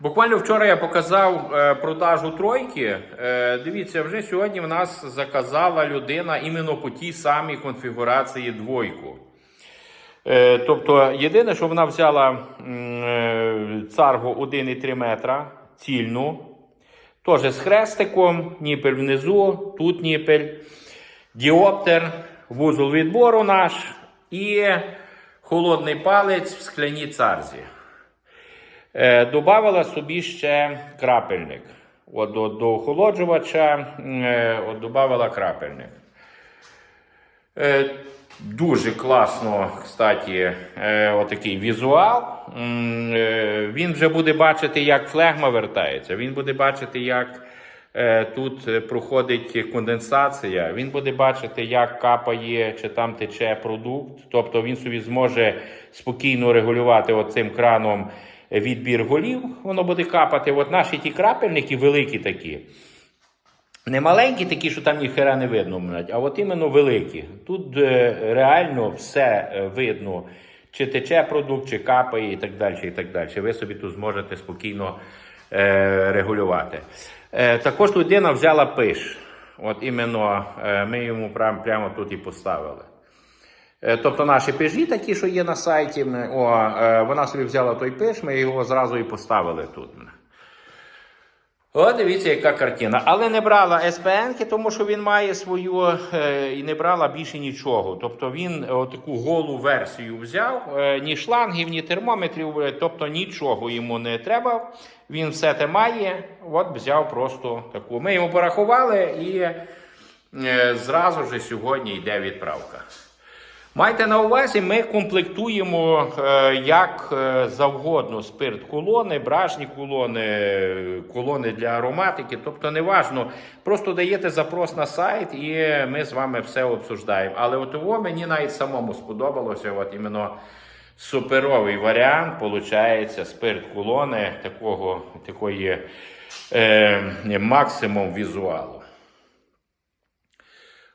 Буквально вчора я показав е, продажу тройки. Е, дивіться, вже сьогодні в нас заказала людина іменно по тій самій конфігурації двойку. Е, тобто, єдине, що вона взяла царгу 1,3 метра, цільну, теж з хрестиком, ніпель внизу, тут ніпель, діоптер, вузол відбору наш і холодний палець в скляній царзі. Е, Добавила собі ще крапельник. От до, до охолоджувача е, от додавала крапельник. Е, Дуже класно, кстати, отакий візуал. Він вже буде бачити, як флегма вертається. Він буде бачити, як тут проходить конденсація. Він буде бачити, як капає чи там тече продукт. Тобто він собі зможе спокійно регулювати оцим краном відбір голів. Воно буде капати. От наші ті крапельники великі такі. Не маленькі такі, що там ніхера не видно, а от іменно великі. Тут е, реально все е, видно, чи тече продукт, чи капає і так далі. і так далі. Ви собі тут зможете спокійно е, регулювати. Також людина взяла пиш. От іменно ми йому прямо тут і поставили. Е, Тобто наші пижі, такі, що є на сайті, о, е, вона собі взяла той пиш, ми його зразу і поставили тут. О, дивіться, яка картина. Але не брала СПН, тому що він має свою е, і не брала більше нічого. Тобто він е, таку голу версію взяв, е, ні шлангів, ні термометрів, е, тобто нічого йому не треба. Він все те має. От взяв просто таку. Ми йому порахували і е, зразу ж сьогодні йде відправка. Майте на увазі, ми комплектуємо е, як е, завгодно спирт колони, бражні колони, колони для ароматики. Тобто неважно, просто даєте запрос на сайт і ми з вами все обсуждаємо. Але от того мені навіть самому сподобалося. От іменно суперовий варіант, виходить, спирт колони такого, такої е, максимум візуалу.